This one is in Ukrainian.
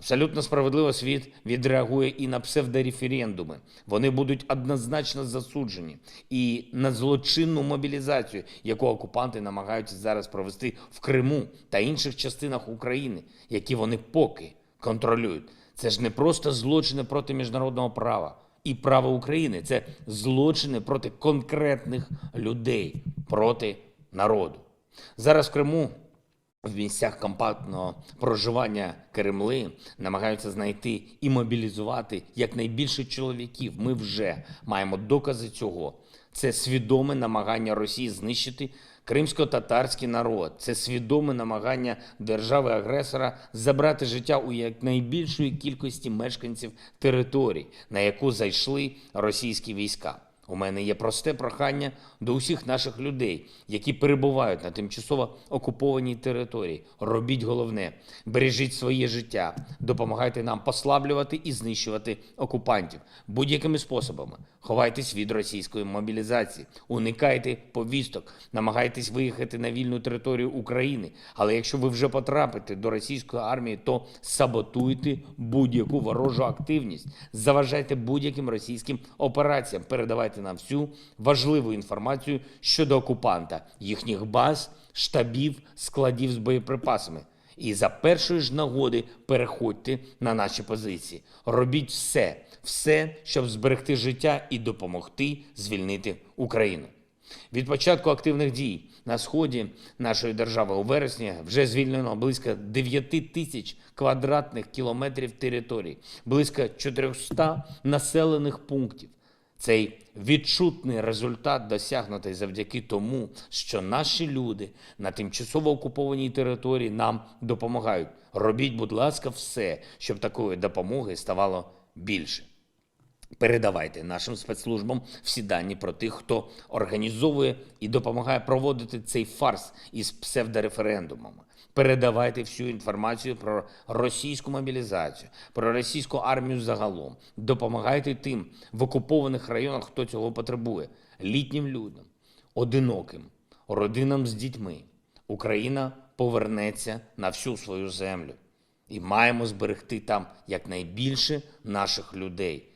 Абсолютно справедливо світ відреагує і на псевдореферендуми. Вони будуть однозначно засуджені. І на злочинну мобілізацію, яку окупанти намагаються зараз провести в Криму та інших частинах України, які вони поки контролюють. Це ж не просто злочини проти міжнародного права і права України, це злочини проти конкретних людей, проти народу. Зараз в Криму в місцях компактного проживання Кремли намагаються знайти і мобілізувати якнайбільше чоловіків. Ми вже маємо докази цього. Це свідоме намагання Росії знищити кримсько-татарський народ. Це свідоме намагання держави-агресора забрати життя у якнайбільшої кількості мешканців територій, на яку зайшли російські війська. У мене є просте прохання до усіх наших людей, які перебувають на тимчасово окупованій території. Робіть головне, бережіть своє життя, допомагайте нам послаблювати і знищувати окупантів будь-якими способами. Ховайтесь від російської мобілізації, уникайте повісток, намагайтесь виїхати на вільну територію України. Але якщо ви вже потрапите до російської армії, то саботуйте будь-яку ворожу активність, заважайте будь-яким російським операціям, передавайте нам всю важливу інформацію щодо окупанта, їхніх баз, штабів, складів з боєприпасами. І за першої ж нагоди переходьте на наші позиції. Робіть все, все, щоб зберегти життя і допомогти звільнити Україну. Від початку активних дій на сході нашої держави у вересні вже звільнено близько 9 тисяч квадратних кілометрів території, близько 400 населених пунктів. Цей відчутний результат досягнутий завдяки тому, що наші люди на тимчасово окупованій території нам допомагають. Робіть, будь ласка, все, щоб такої допомоги ставало більше. Передавайте нашим спецслужбам всі дані про тих, хто організовує і допомагає проводити цей фарс із псевдореферендумами. Передавайте всю інформацію про російську мобілізацію, про російську армію загалом. Допомагайте тим в окупованих районах, хто цього потребує, літнім людям, одиноким, родинам з дітьми. Україна повернеться на всю свою землю і маємо зберегти там якнайбільше наших людей.